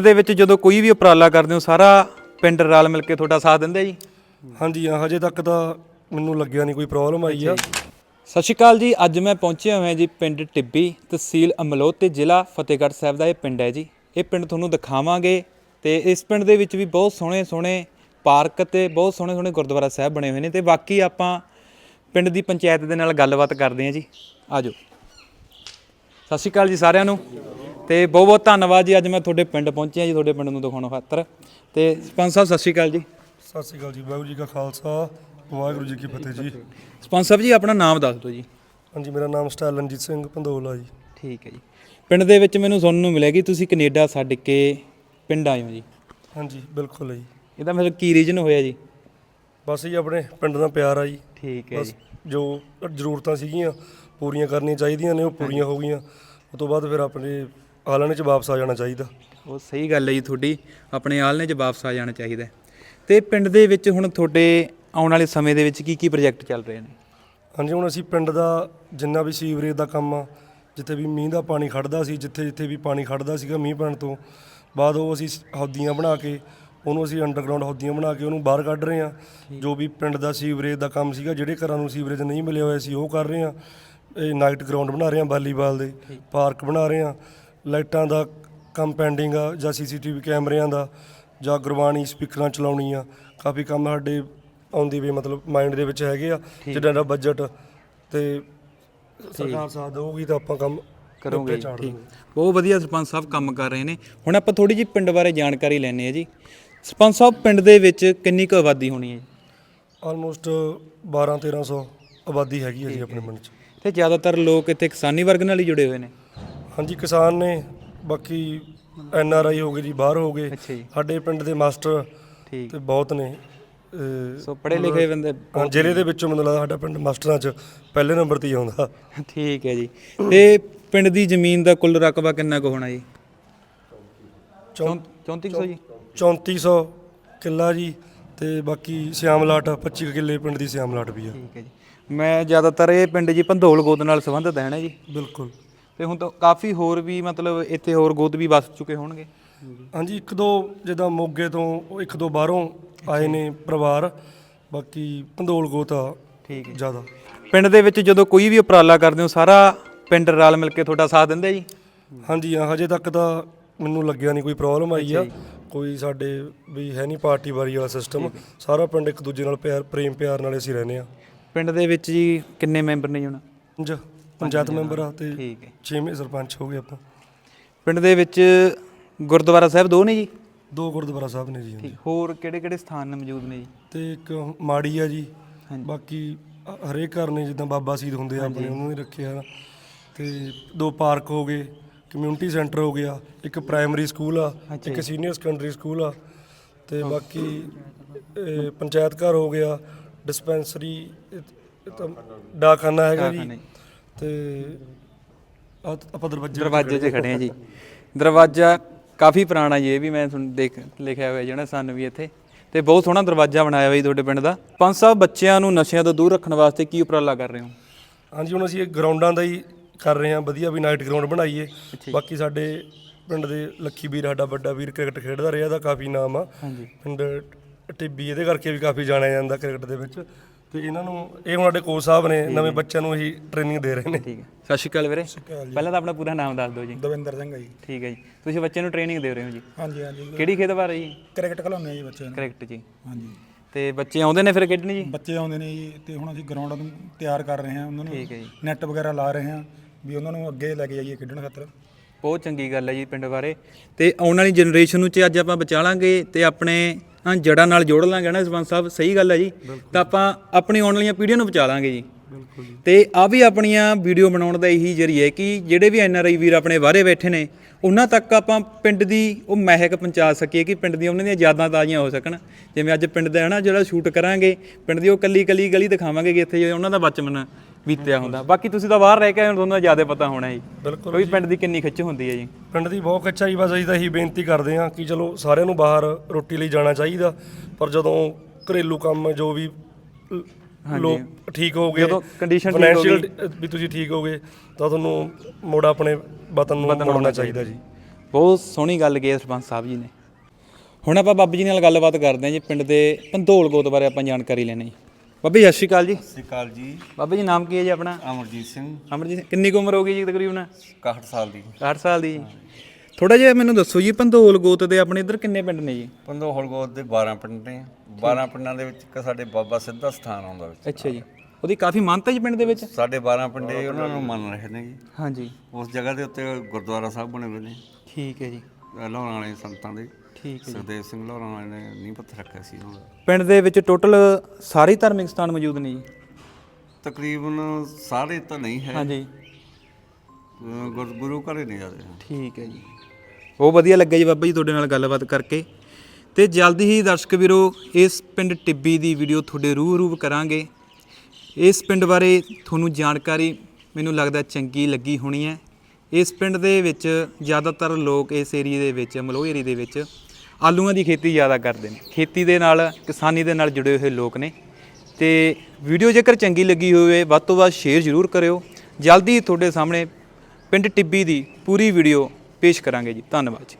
ਦੇ ਵਿੱਚ ਜਦੋਂ ਕੋਈ ਵੀ ਉਪਰਾਲਾ ਕਰਦੇ ਹੋ ਸਾਰਾ ਪਿੰਡ ਰਲ ਮਿਲ ਕੇ ਤੁਹਾਡਾ ਸਾਥ ਦਿੰਦਾ ਜੀ? ਹਾਂਜੀ ਹਾਂ ਹਜੇ ਤੱਕ ਤਾਂ ਮੈਨੂੰ ਲੱਗਿਆ ਨਹੀਂ ਕੋਈ ਪ੍ਰੋਬਲਮ ਆਈ ਆ। ਸਤਿ ਸ਼੍ਰੀ ਅਕਾਲ ਜੀ ਅੱਜ ਮੈਂ ਪਹੁੰਚਿਆ ਹੋਇਆ ਜੀ ਪਿੰਡ ਟਿੱਬੀ ਤਹਿਸੀਲ ਅਮਲੋਹ ਤੇ ਜ਼ਿਲ੍ਹਾ ਫਤਿਹਗੜ੍ਹ ਸਾਹਿਬ ਦਾ ਇਹ ਪਿੰਡ ਹੈ ਜੀ। ਇਹ ਪਿੰਡ ਤੁਹਾਨੂੰ ਦਿਖਾਵਾਂਗੇ ਤੇ ਇਸ ਪਿੰਡ ਦੇ ਵਿੱਚ ਵੀ ਬਹੁਤ ਸੋਹਣੇ ਸੋਹਣੇ ਪਾਰਕ ਤੇ ਬਹੁਤ ਸੋਹਣੇ ਸੋਹਣੇ ਗੁਰਦੁਆਰਾ ਸਾਹਿਬ ਬਣੇ ਹੋਏ ਨੇ ਤੇ ਬਾਕੀ ਆਪਾਂ ਪਿੰਡ ਦੀ ਪੰਚਾਇਤ ਦੇ ਨਾਲ ਗੱਲਬਾਤ ਕਰਦੇ ਹਾਂ ਜੀ। ਆਜੋ ਸਤਿ ਸ਼੍ਰੀ ਅਕਾਲ ਜੀ ਸਾਰਿਆਂ ਨੂੰ। ਤੇ ਬਹੁਤ ਬਹੁਤ ਧੰਨਵਾਦ ਜੀ ਅੱਜ ਮੈਂ ਤੁਹਾਡੇ ਪਿੰਡ ਪਹੁੰਚਿਆ ਜੀ ਤੁਹਾਡੇ ਪਿੰਡ ਨੂੰ ਦਿਖਾਉਣ ਖਾਤਰ। ਤੇ ਸਰਪੰਚ ਸਾਹਿਬ ਸਤਿ ਸ਼੍ਰੀ ਅਕਾਲ ਜੀ। ਸਤਿ ਸ਼੍ਰੀ ਅਕਾਲ ਜੀ ਵਾਹਿਗੁਰੂ ਜੀ ਕਾ ਖਾਲਸਾ ਵਾਹਿਗੁਰੂ ਜੀ ਕੀ ਫਤਿਹ ਜੀ। ਸਰਪੰਚ ਸਾਹਿਬ ਜੀ ਆਪਣਾ ਨਾਮ ਦੱਸ ਦਿਓ ਜੀ। ਹਾਂਜੀ ਮੇਰਾ ਨਾਮ ਸਟੈਲਨਜੀਤ ਸਿੰਘ ਪੰਦੋਲਾ ਜੀ। ਠੀਕ ਹੈ ਜੀ। ਪਿੰਡ ਦੇ ਵਿੱਚ ਮੈਨੂੰ ਸੁਣਨ ਨੂੰ ਮਿਲਿਆ ਕਿ ਤੁਸੀਂ ਕੈਨੇਡਾ ਛੱਡ ਕੇ ਪਿੰਡ ਆਏ ਹੋ ਜੀ। ਹਾਂਜੀ ਬਿਲਕੁਲ ਜੀ। ਇਹਦਾ ਮਤਲਬ ਕੀ ਰੀਜਨ ਹੋਇਆ ਜੀ? ਬਸ ਜੀ ਆਪਣੇ ਪਿੰਡ ਦਾ ਪਿਆਰ ਆ ਜੀ। ਠੀਕ ਹੈ ਜੋ। ਜ਼ਰੂਰਤਾਂ ਸੀਗੀਆਂ ਪੂਰੀਆਂ ਕਰਨੀਆਂ ਚਾਹੀਦੀਆਂ ਨੇ ਉਹ ਪੂਰੀਆਂ ਹੋ ਗਈਆਂ। ਉਸ ਤੋਂ ਬਾਅਦ ਫਿਰ ਆਪਣੇ ਆਲਣੇ 'ਚ ਵਾਪਸ ਆ ਜਾਣਾ ਚਾਹੀਦਾ। ਉਹ ਸਹੀ ਗੱਲ ਹੈ ਜੀ ਤੁਹਾਡੀ ਆਪਣੇ ਆਲਣੇ 'ਚ ਵਾਪਸ ਆ ਜਾਣਾ ਚਾਹੀਦਾ ਹੈ। ਤੇ ਪਿੰਡ ਦੇ ਵਿੱਚ ਹੁਣ ਤੁਹਾਡੇ ਆਉਣ ਵਾਲੇ ਸਮੇਂ ਦੇ ਵਿੱਚ ਕੀ ਕੀ ਪ੍ਰੋਜੈਕਟ ਚੱਲ ਰਹੇ ਨੇ? ਹਾਂਜੀ ਹੁਣ ਅਸੀਂ ਪਿੰਡ ਦਾ ਜਿੰਨਾ ਵੀ ਸੀਵਰੇਜ ਦਾ ਕੰਮ ਆ ਜਿੱਥੇ ਵੀ ਮੀਂਹ ਦਾ ਪਾਣੀ ਖੜਦਾ ਸੀ ਜਿੱਥੇ ਜਿੱਥੇ ਵੀ ਪਾਣੀ ਖੜਦਾ ਸੀਗਾ ਮੀਂਹ ਪੈਣ ਤੋਂ ਬਾਅਦ ਉਹ ਅਸੀਂ ਹੌਦੀਆਂ ਬਣਾ ਕੇ ਉਹਨੂੰ ਅਸੀਂ ਅੰਡਰਗਰਾਉਂਡ ਹੌਦੀਆਂ ਬਣਾ ਕੇ ਉਹਨੂੰ ਬਾਹਰ ਕੱਢ ਰਹੇ ਹਾਂ। ਜੋ ਵੀ ਪਿੰਡ ਦਾ ਸੀਵਰੇਜ ਦਾ ਕੰਮ ਸੀਗਾ ਜਿਹੜੇ ਘਰਾਂ ਨੂੰ ਸੀਵਰੇਜ ਨਹੀਂ ਮਿਲਿਆ ਹੋਇਆ ਸੀ ਉਹ ਕਰ ਰਹੇ ਹਾਂ। ਇਹ ਨਾਈਟ ਗਰਾਊਂਡ ਬਣਾ ਰਹੇ ਹਾਂ ਵਾਲੀਬਾਲ ਦੇ ਪਾਰਕ ਬਣਾ ਰਹੇ ਹਾਂ। ਲਾਈਟਾਂ ਦਾ ਕੰਮ ਪੈਂਡਿੰਗ ਆ ਜਾਂ ਸੀਸੀਟੀਵੀ ਕੈਮਰਿਆਂ ਦਾ ਜਾਂ ਗੁਰਬਾਣੀ ਸਪੀਕਰਾਂ ਚਲਾਉਣੀ ਆ ਕਾਫੀ ਕੰਮ ਸਾਡੇ ਆਉਂਦੀ ਵੀ ਮਤਲਬ ਮਾਈਂਡ ਦੇ ਵਿੱਚ ਹੈਗੇ ਆ ਜਿੱਦਾਂ ਦਾ ਬਜਟ ਤੇ ਸਰਕਾਰ ਸਾਥ ਦੇਊਗੀ ਤਾਂ ਆਪਾਂ ਕੰਮ ਕਰੋਗੇ ਠੀਕ। ਬਹੁਤ ਵਧੀਆ ਸਰਪੰਚ ਸਾਹਿਬ ਕੰਮ ਕਰ ਰਹੇ ਨੇ। ਹੁਣ ਆਪਾਂ ਥੋੜੀ ਜਿਹੀ ਪਿੰਡ ਬਾਰੇ ਜਾਣਕਾਰੀ ਲੈਣੇ ਆ ਜੀ। ਸਰਪੰਚ ਸਾਹਿਬ ਪਿੰਡ ਦੇ ਵਿੱਚ ਕਿੰਨੀ ਕੁ ਆਬਾਦੀ ਹੋਣੀ ਹੈ ਜੀ? ਆਲਮੋਸਟ 12 1300 ਆਬਾਦੀ ਹੈਗੀ ਹੈ ਜੀ ਆਪਣੇ ਪਿੰਡ 'ਚ। ਤੇ ਜ਼ਿਆਦਾਤਰ ਲੋਕ ਇੱਥੇ ਕਿਸਾਨੀ ਵਰਗ ਨਾਲ ਹੀ ਜੁੜੇ ਹੋਏ ਨੇ? ਹਾਂਜੀ ਕਿਸਾਨ ਨੇ ਬਾਕੀ ਐਨ ਆਰ ਆਈ ਹੋ ਗਏ ਜੀ ਬਾਹਰ ਹੋ ਗਏ। ਅੱਛਾ ਜੀ। ਸਾਡੇ ਪਿੰਡ ਦੇ ਮਾਸਟਰ ਠੀਕ। ਤੇ ਬਹੁਤ ਨੇ। ਅਹ, ਸੋ ਪੜ੍ਹੇ ਲਿਖੇ ਬੰਦੇ ਹਾਂ, ਜ਼ਿਲ੍ਹੇ ਦੇ ਵਿੱਚੋਂ ਮੈਨੂੰ ਲੱਗਦਾ ਸਾਡਾ ਪਿੰਡ ਮਾਸਟਰਾਂ 'ਚ ਪਹਿਲੇ ਨੰਬਰ ਤੇ ਹੀ ਆਉਂਦਾ। ਠੀਕ ਹੈ ਜੀ। ਤੇ ਪਿੰਡ ਦੀ ਜ਼ਮੀਨ ਦਾ ਕੁੱਲ ਰਕਬਾ ਕਿੰਨਾ ਕੁ ਹੋਣਾ ਜੀ? ਚੌਂ- 3400 ਜੀ? 3400 ਕਿੱਲਾ ਜੀ ਤੇ ਬਾਕੀ ਸਿਆਮਲਾਟ 25 ਕੁ ਕਿੱਲੇ ਪਿੰਡ ਦੀ ਸਿਆਮਲਾਟ ਵੀ ਆ। ਠੀਕ ਹੈ ਜੀ। ਮੈਂ ਜ਼ਿਆਦਾਤਰ ਇਹ ਪਿੰਡ ਜੀ ਪੰਧੋਲ ਗੋਦ ਨਾਲ ਸੰਬੰਧਿਤ ਹੈ ਨਾ ਜੀ? ਬਿਲਕੁਲ। ਤੇ ਹੁਣ ਤਾਂ ਕਾਫੀ ਹੋਰ ਵੀ ਮਤਲਬ ਇੱਥੇ ਹੋਰ ਗੋਦ ਵੀ ਵਸ ਚੁੱਕੇ ਹੋਣਗੇ? ਹਾਂਜੀ ਇੱਕ ਦੋ ਜਿੱਦਾਂ ਮੋਗੇ ਤੋਂ ਉਹ ਇੱਕ ਦੋ ਬਾਹਰੋਂ ਆਏ ਨੇ ਪਰਿਵਾਰ ਬਾਕੀ ਪੰਧੋਲ ਗੋਤਾ ਠੀਕ ਹੈ। ਜ਼ਿਆਦਾ। ਪਿੰਡ ਦੇ ਵਿੱਚ ਜਦੋਂ ਕੋਈ ਵੀ ਉਪਰਾਲਾ ਕਰਦੇ ਹੋ ਸਾਰਾ ਪਿੰਡ ਰਲ ਮਿਲ ਕੇ ਤੁਹਾਡਾ ਸਾਥ ਦਿੰਦਾ ਜੀ? ਹਾਂਜੀ ਹਾਂ ਹਜੇ ਤੱਕ ਤਾਂ ਮੈਨੂੰ ਲੱਗਿਆ ਨਹੀਂ ਕੋਈ ਪ੍ਰੋਬਲਮ ਆਈ ਆ। ਕੋਈ ਸਾਡੇ ਵੀ ਹੈ ਨਹੀਂ ਪਾਰਟੀ ਵਾਰੀ ਵਾਲਾ ਸਿਸਟਮ ਸਾਰਾ ਪਿੰਡ ਇੱਕ ਦੂਜੇ ਨਾਲ ਪਿਆਰ ਪ੍ਰੇਮ ਪਿਆਰ ਨਾਲ ਅਸੀਂ ਰਹਿੰਦੇ ਆ ਪਿੰਡ ਦੇ ਵਿੱਚ ਜੀ ਕਿੰਨੇ ਮੈਂਬਰ ਨੇ ਜੀ ਹੁਣ? ਪੰਜ। ਪੰਚਾਇਤ ਮੈਂਬਰ ਆ ਤੇ ਠੀਕ ਹੈ। 6ਵੇਂ ਸਰਪੰਚ ਹੋ ਗਏ ਆਪਾਂ। ਪਿੰਡ ਦੇ ਵਿੱਚ ਗੁਰਦੁਆਰਾ ਸਾਹਿਬ ਦੋ ਨੇ ਜੀ? ਦੋ ਗੁਰਦੁਆਰਾ ਸਾਹਿਬ ਨੇ ਜੀ ਠੀਕ ਹੋਰ ਕਿਹੜੇ ਕਿਹੜੇ ਸਥਾਨ ਨੇ ਮੌਜੂਦ ਨੇ ਜੀ? ਤੇ ਇੱਕ ਮਾੜੀ ਆ ਜੀ ਹਾਂਜੀ। ਬਾਕੀ ਹ- ਹਰੇਕ ਘਰ ਨੇ ਜਿੱਦਾਂ ਬਾਬਾ ਸੀਦ ਹੁੰਦੇ ਆ ਆਪਣੇ ਉਹਨਾਂ ਨੇ ਰੱਖਿਆ ਤੇ ਦੋ ਪਾਰਕ ਹੋ ਗਏ ਕਮਿਊਨਿਟੀ ਸੈਂਟਰ ਹੋ ਗਿਆ ਇੱਕ ਪ੍ਰਾਇਮਰੀ ਸਕੂਲ ਆ ਅੱਛਾ ਇੱਕ ਸੀਨੀਅਰ ਸੈਕੰਡਰੀ ਸਕੂਲ ਆ। ਤੇ ਬਾਕੀ ਇਹ ਪੰਚਾਇਤ ਘਰ ਹੋ ਗਿਆ ਡਿਸਪੈਂਸਰੀ ਡਾਕਖਾਨਾ ਹੈਗਾ ਜੀ। ਡਾਕਖਾਨਾ ਜੀ। ਤੇ ਆਪਾਂ ਦਰਵਾਜ਼ੇ ਦਰਵਾਜ਼ੇ 'ਚ ਖੜੇ ਆ। ਜੀ। ਦਰਵਾਜ਼ਾ ਕਾਫੀ ਪੁਰਾਣਾ ਜੀ ਇਹ ਵੀ ਮੈਂ ਤੁਹਾਨੂੰ ਦੇਖ ਲਿਖਿਆ ਹੋਇਆ ਜਿਹੜਾ ਸਾਨੂੰ ਵੀ ਇੱਥੇ। ਤੇ ਬਹੁਤ ਸੋਹਣਾ ਦਰਵਾਜ਼ਾ ਬਣਾਇਆ ਹੋਇਆ ਜੀ ਤੁਹਾਡੇ ਪਿੰਡ ਦਾ। ਪੰਜ ਸਾਹਿਬ ਬੱਚਿਆਂ ਨੂੰ ਨਸ਼ਿਆਂ ਤੋਂ ਦੂਰ ਰੱਖਣ ਵਾਸਤੇ ਕੀ ਉਪਰਾਲਾ ਕਰ ਰਹੇ ਹੋ? ਹਾਂਜੀ ਹੁਣ ਅਸੀਂ ਇਹ ਗਰਾਊਂਡਾਂ ਦਾ ਹੀ ਕਰ ਰਹੇ ਹਾਂ। ਵਧੀਆ ਵੀ ਨਾਈਟ ਗਰਾਊਂਡ ਬਣਾਈਏ। ਬਾਕੀ ਸਾਡੇ ਪਿੰਡ ਦੇ ਲੱਖੀ ਵੀਰ ਸਾਡਾ ਵੱਡਾ ਵੀਰ ਕ੍ਰਿਕਟ ਖੇਡਦਾ ਰਿਹਾ ਦਾ ਕਾਫੀ ਨਾਮ ਆ। ਹਾਂਜੀ। ਪਿੰਡ ਟਿੱਬੀ ਇਹਦੇ ਕਰਕੇ ਵੀ ਕਾਫੀ ਜਾਣਿਆ ਜਾਂਦਾ ਕ੍ਰਿਕਟ ਦੇ ਵਿੱਚ। ਤੇ ਇਹਨਾਂ ਨੂੰ ਇਹ ਹੁਣ ਸਾਡੇ ਕੋਚ ਸਾਹਿਬ ਨੇ ਨਵੇਂ ਬੱਚਿਆਂ ਨੂੰ ਇਹੀ ਟ੍ਰੇਨਿੰਗ ਦੇ ਰਹੇ ਨੇ। ਠੀਕ ਹੈ। ਸਤਿ ਸ਼੍ਰੀ ਅਕਾਲ ਵੀਰੇ। ਪਹਿਲਾਂ ਤਾਂ ਆਪਣਾ ਪੂਰਾ ਨਾਮ ਦੱਸ ਦਿਓ ਜੀ। ਦਵਿੰਦਰ ਸਿੰਘ ਆ ਜੀ। ਠੀਕ ਹੈ ਜੀ। ਤੁਸੀਂ ਬੱਚੇ ਨੂੰ ਟ੍ਰੇਨਿੰਗ ਦੇ ਰਹੇ ਹੋ ਜੀ। ਹਾਂਜੀ ਹਾਂਜੀ। ਕਿਹੜੀ ਖੇਡ ਬਾਰੇ ਜੀ? ਕ੍ਰਿਕਟ ਖਿਲਾਉਂਦੇ ਆ ਜੀ ਬੱਚਿਆਂ ਨੂੰ। ਕ੍ਰਿਕਟ ਜੀ। ਹਾਂਜੀ। ਤੇ ਬੱਚੇ ਆਉਂਦੇ ਨੇ ਫਿਰ ਖੇਡਣ ਜੀ? ਬੱਚੇ ਆਉਂਦੇ ਨੇ ਜੀ ਤੇ ਹੁਣ ਅਸੀਂ ਗਰਾਊਂਡ ਨੂੰ ਤਿਆਰ ਕਰ ਰਹੇ ਹਾਂ। ਉਹਨਾਂ ਨੂੰ ਠੀਕ ਹੈ ਜੀ। ਨੈਟ ਵਗੈਰਾ ਲਾ ਰਹੇ ਹਾਂ ਵੀ ਉਹਨਾਂ ਨੂੰ ਅੱਗੇ ਲੈ ਕੇ ਜਾਈਏ ਖੇਡਣ ਖਾਤਰ। ਬਹੁਤ ਚੰਗੀ ਗੱਲ ਹੈ ਜੀ ਪਿੰਡ ਬਾਰੇ। ਤੇ ਆਉਣ ਵਾਲੀ ਜਨਰੇਸ਼ਨ ਨੂੰ ਚ ਅੱਜ ਆਪਾਂ ਬਚਾ ਲਾਂਗੇ ਤੇ ਆਪਣੇ ਹਾਂ ਜੜਾਂ ਨਾਲ ਜੋੜ ਲਾਂਗੇ ਨਾ ਸਰਪੰਚ ਸਾਹਿਬ ਸਹੀ ਗੱਲ ਹੈ ਜੀ। ਤਾਂ ਆਪਾਂ ਆਪਣੀ ਆਉਣ ਵਾਲੀਆਂ ਪੀੜ੍ਹੀਆਂ ਨੂੰ ਬਚਾ ਲਾਂਗੇ ਜੀ। ਬਿਲਕੁਲ ਜੀ। ਤੇ ਆ ਵੀ ਆਪਣੀਆਂ ਵੀਡੀਓ ਬਣਾਉਣ ਦਾ ਇਹੀ ਜਰੀਆ ਹੈ ਕਿ ਜਿਹੜੇ ਵੀ ਐਨਆਰਆਈ ਵੀਰ ਆਪਣੇ ਬਾਹਰੇ ਬੈਠੇ ਨੇ ਉਹਨਾਂ ਤੱਕ ਆਪਾਂ ਪਿੰਡ ਦੀ ਉਹ ਮਹਿਕ ਪਹੁੰਚਾ ਸਕੀਏ ਕਿ ਪਿੰਡ ਦੀਆਂ ਉਹਨਾਂ ਦੀਆਂ ਯਾਦਾਂ ਤਾਜ਼ੀਆਂ ਹੋ ਸਕਣ। ਜਿਵੇਂ ਅੱਜ ਪਿੰਡ ਦਾ ਹੈ ਨਾ ਜਿਹੜਾ ਸ਼ੂਟ ਕਰਾਂਗੇ ਪਿੰਡ ਦੀ ਉਹ ਕੱਲੀ ਕੱਲੀ ਗਲੀ ਦਿਖਾਵਾਂਗੇ ਕਿ ਇੱਥੇ ਉਹਨਾਂ ਦਾ ਬਚਪਨ ਬੀਤਿਆ ਹੁੰਦਾ। ਬਾਕੀ ਤੁਸੀਂ ਤਾਂ ਬਾਹਰ ਰਹਿ ਕੇ ਆਏ ਹੋ, ਤੁਹਾਨੂੰ ਤਾਂ ਜ਼ਿਆਦਾ ਪਤਾ ਹੋਣਾ ਜੀ। ਬਿਲਕੁਲ ਕੋਈ ਪਿੰਡ ਦੀ ਕਿੰਨੀ ਖਿੱਚ ਹੁੰਦੀ ਹੈ ਜੀ। ਪਿੰਡ ਦੀ ਬਹੁਤ ਅੱਛਾ ਜੀ ਬਸ ਅਸੀਂ ਤਾਂ ਇਹੀ ਬੇਨਤੀ ਕਰਦੇ ਹਾਂ ਕਿ ਚਲੋ ਸਾਰਿਆਂ ਨੂੰ ਬਾਹਰ ਰੋਟੀ ਲਈ ਜਾਣਾ ਚਾਹੀਦਾ ਪਰ ਜਦੋਂ ਘਰੇਲੂ ਕੰਮ ਜੋ ਵੀ ਲੋਕ ਠੀਕ ਹੋ ਗਏ ਜਦੋਂ condition ਠੀਕ ਹੋ financial ਵੀ ਤੁਸੀਂ ਠੀਕ ਹੋ ਗਏ ਤਾਂ ਤੁਹਾਨੂੰ ਮੋੜ ਆਪਣੇ ਵਤਨ ਨੂੰ ਮੁੜਨਾ ਚਾਹੀਦਾ ਜੀ। ਬਹੁਤ ਸੋਹਣੀ ਗੱਲ ਕਹੀ ਹੈ ਸਰਪੰਚ ਸਾਹਿਬ ਜੀ ਨੇ। ਹੁਣ ਆਪਾਂ ਬਾਬਾ ਜੀ ਨਾਲ ਗੱਲਬਾਤ ਕਰਦੇ ਹਾਂ ਜੀ ਪਿੰਡ ਦੇ ਪੰਧੋਲ ਗੋਤ ਬਾਰੇ ਆਪਾਂ ਜਾਣਕਾਰੀ ਲੈਣੀ ਜੀ। ਬਾਬਾ ਜੀ ਸਤਿ ਸ਼੍ਰੀ ਅਕਾਲ ਜੀ। ਸਤਿ ਸ਼੍ਰੀ ਅਕਾਲ ਜੀ। ਬਾਬਾ ਜੀ ਨਾਮ ਕੀ ਹੈ ਜੀ ਆਪਣਾ? ਅਮਰਜੀਤ ਸਿੰਘ। ਅਮਰਜੀਤ ਸਿੰਘ, ਕਿੰਨੀ ਕੁ ਉਮਰ ਹੋ ਗਈ ਜੀ ਤਕਰੀਬਨ? 61 ਸਾਲ ਦੀ। 60 ਸਾਲ ਦੀ ਥੋੜਾ ਜਿਹਾ ਮੈਨੂੰ ਦੱਸੋ ਜੀ ਪੰਧੋਲ ਗੋਤ ਦੇ ਆਪਣੇ ਇੱਧਰ ਕਿੰਨੇ ਪਿੰਡ ਨੇ ਜੀ? ਪੰਦੋ ਹਲਗੋਤ ਦੇ 12 ਪਿੰਡ ਨੇ। 12 ਪਿੰਡਾਂ ਦੇ ਵਿੱਚ ਇੱਕ ਸਾਡੇ ਬਾਬਾ ਸਿੱਧਾ ਸਥਾਨ ਆਉਂਦਾ ਵਿੱਚ। ਅੱਛਾ ਜੀ। ਉਹਦੀ ਕਾਫੀ ਮਾਨਤਾ ਜੀ ਪਿੰਡ ਦੇ ਵਿੱਚ? ਸਾਡੇ 12 ਪਿੰਡੇ ਉਹਨਾਂ ਨੂੰ ਮੰਨ ਰਹੇ ਨੇ ਜੀ। ਹਾਂਜੀ। ਉਸ ਜਗ੍ਹਾ ਦੇ ਉੱਤੇ ਗੁਰਦੁਆਰਾ ਸਾਹਿਬ ਬਣੇ ਹੋਏ ਨੇ। ਠੀਕ ਹੈ ਜੀ। ਲਾਹੌਰਾਂ ਵਾਲੇ ਸੰਤਾਂ ਦੇ। ਠੀਕ ਹੈ ਸੁਖਦੇਵ ਸਿੰਘ ਲਾਹੌਰਾਂ ਵਾਲੇ ਨੇ ਨੀਂਹ ਪੱਥਰ ਰੱਖਿਆ ਸੀ ਉਹਨਾਂ ਦਾ। ਪਿੰਡ ਦੇ ਵਿੱਚ ਟੋਟਲ ਸਾਰੇ ਧਾਰਮਿਕ ਸਥਾਨ ਮੌਜੂਦ ਨੇ ਜੀ? ਤਕਰੀਬਨ ਸਾਰੇ ਤਾਂ ਨਹੀਂ ਹੈ। ਹਾਂਜੀ। ਅਹ ਘਰੇ ਨਹੀਂ ਜਾਂਦੇ ਠੀਕ ਹੈ ਜੀ। ਬਹੁਤ ਵਧੀਆ ਲੱਗਿਆ ਜੀ ਬਾਬਾ ਜੀ ਤੁਹਾਡੇ ਨਾਲ ਗੱਲਬਾਤ ਕਰਕੇ। ਤੇ ਜਲਦੀ ਹੀ ਦਰਸ਼ਕ ਵੀਰੋ ਇਸ ਪਿੰਡ ਟਿੱਬੀ ਦੀ ਵੀਡੀਓ ਤੁਹਾਡੇ ਰੂਬਰੂ ਕਰਾਂਗੇ। ਇਸ ਪਿੰਡ ਬਾਰੇ ਤੁਹਾਨੂੰ ਜਾਣਕਾਰੀ ਮੈਨੂੰ ਲੱਗਦਾ ਚੰਗੀ ਲੱਗੀ ਹੋਣੀ ਹੈ। ਇਸ ਪਿੰਡ ਦੇ ਵਿੱਚ ਜ਼ਿਆਦਾਤਰ ਲੋਕ ਇਸ ਏਰੀਏ ਦੇ ਵਿੱਚ, ਮਲੋਹ ਏਰੀਏ ਦੇ ਵਿੱਚ ਆਲੂਆਂ ਦੀ ਖੇਤੀ ਜ਼ਿਆਦਾ ਕਰਦੇ ਨੇ। ਖੇਤੀ ਦੇ ਨਾਲ, ਕਿਸਾਨੀ ਦੇ ਨਾਲ ਜੁੜੇ ਹੋਏ ਲੋਕ ਨੇ। ਤੇ ਵੀਡੀਓ ਜੇਕਰ ਚੰਗੀ ਲੱਗੀ ਹੋਵੇ, ਵੱਧ ਤੋਂ ਵੱਧ ਸ਼ੇਅਰ ਜ਼ਰੂਰ ਕਰਿਓ। ਜਲਦੀ ਤੁਹਾਡੇ ਸਾਹਮਣੇ ਪਿੰਡ ਟਿੱਬੀ ਦੀ ਪੂਰੀ ਵੀਡੀਓ ਪੇਸ਼ ਕਰਾਂਗੇ ਜੀ। ਧੰਨਵਾਦ ਜੀ।